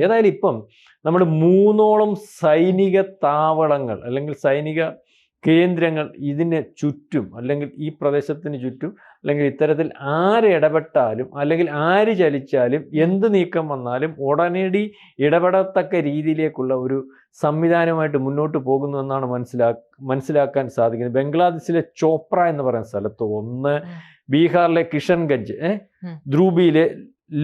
ഏതായാലും ഇപ്പം നമ്മൾ മൂന്നോളം സൈനിക താവളങ്ങൾ അല്ലെങ്കിൽ സൈനിക കേന്ദ്രങ്ങൾ ഇതിന് ചുറ്റും അല്ലെങ്കിൽ ഈ പ്രദേശത്തിന് ചുറ്റും അല്ലെങ്കിൽ ഇത്തരത്തിൽ ആര് ഇടപെട്ടാലും അല്ലെങ്കിൽ ആര് ചലിച്ചാലും എന്ത് നീക്കം വന്നാലും ഉടനടി ഇടപെടത്തക്ക രീതിയിലേക്കുള്ള ഒരു സംവിധാനമായിട്ട് മുന്നോട്ട് പോകുന്നു എന്നാണ് മനസ്സിലാ മനസ്സിലാക്കാൻ സാധിക്കുന്നത്. ബംഗ്ലാദേശിലെ ചോപ്ര എന്ന് പറയുന്ന സ്ഥലത്ത് ഒന്ന് ബീഹാറിലെ കിഷൻഗഞ്ച്. ധ്രുബിയിലെ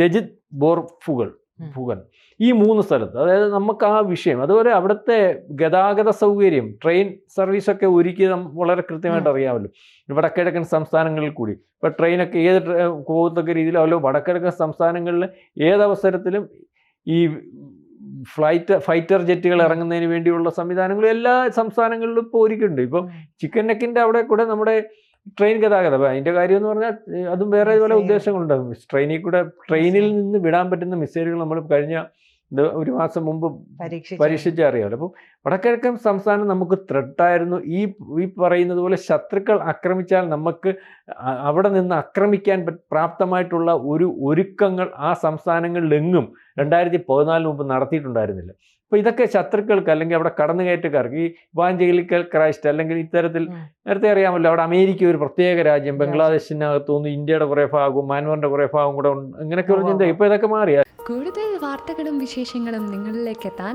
ലജിത് ബോർഫുകൾ. ഉം. ഈ മൂന്ന് സ്ഥലത്ത് അതായത് നമുക്ക് ആ വിഷയം അതുപോലെ അവിടുത്തെ ഗതാഗത സൗകര്യം ട്രെയിൻ സർവീസൊക്കെ ഒരുക്കി വളരെ കൃത്യമായിട്ട് അറിയാമല്ലോ. വടക്കിഴക്കൻ സംസ്ഥാനങ്ങളിൽ കൂടി. ഇപ്പോൾ ട്രെയിനൊക്കെ ഏത് പോകത്തക്ക രീതിയിലാവല്ലോ വടക്കിഴക്കൻ സംസ്ഥാനങ്ങളിൽ ഏതവസരത്തിലും ഈ ഫ്ലൈറ്റ് ഫൈറ്റർ ജെറ്റുകൾ ഇറങ്ങുന്നതിന് വേണ്ടിയുള്ള സംവിധാനങ്ങളും എല്ലാ സംസ്ഥാനങ്ങളിലും ഇപ്പോൾ ഒരുക്കുന്നുണ്ട് ഇപ്പം ചിക്കൻ നെക്കിന്റെ അവിടെ കൂടെ നമ്മുടെ ട്രെയിൻ ഗതാഗതം. അതിന്റെ കാര്യം എന്ന് പറഞ്ഞാൽ അതും വേറെ പല Missile. ഉദ്ദേശങ്ങളുണ്ടാകും ട്രെയിനിൽ കൂടെ ട്രെയിനിൽ നിന്ന് വിടാൻ പറ്റുന്ന മിസൈലുകൾ നമ്മൾ കഴിഞ്ഞ ഒരു മാസം മുമ്പ് പരീക്ഷിച്ചറിയാമല്ലോ. പരീക്ഷിച്ച് അറിയാമല്ലോ അപ്പം വടക്കിഴക്കൻ സംസ്ഥാനം നമുക്ക് ത്രെട്ടായിരുന്നു. ഈ ഈ പറയുന്നത് പോലെ ശത്രുക്കൾ ആക്രമിച്ചാൽ നമുക്ക് അവിടെ നിന്ന് ആക്രമിക്കാൻ പ്രാപ്തമായിട്ടുള്ള ഒരു ഒരുക്കങ്ങൾ ആ സംസ്ഥാനങ്ങളിലെങ്ങും രണ്ടായിരത്തി പതിനാലിന് മുമ്പ് നടത്തിയിട്ടുണ്ടായിരുന്നില്ല. അപ്പോൾ ഇതൊക്കെ ശത്രുക്കൾക്ക് അല്ലെങ്കിൽ അവിടെ കടന്നുകയറ്റക്കാർക്ക് ഈ വാഞ്ചലിക്കൽ ക്രൈസ്റ്റ് അല്ലെങ്കിൽ ഇത്തരത്തിൽ നേരത്തെ അറിയാമല്ലോ അവിടെ അമേരിക്ക ഒരു പ്രത്യേക രാജ്യം ബംഗ്ലാദേശിനകത്തുനിന്ന് ഇന്ത്യയുടെ കുറേ ഭാഗവും മ്യാൻമറിന്റെ കുറേ ഭാഗവും കൂടെ ഉണ്ട്. അങ്ങനെയൊക്കെ ഒരു ചിന്ത. ഇപ്പോൾ ഇതൊക്കെ മാറിയാൽ കൂടുതൽ വാർത്തകളും വിശേഷങ്ങളും നിങ്ങളിലേക്ക് എത്താൻ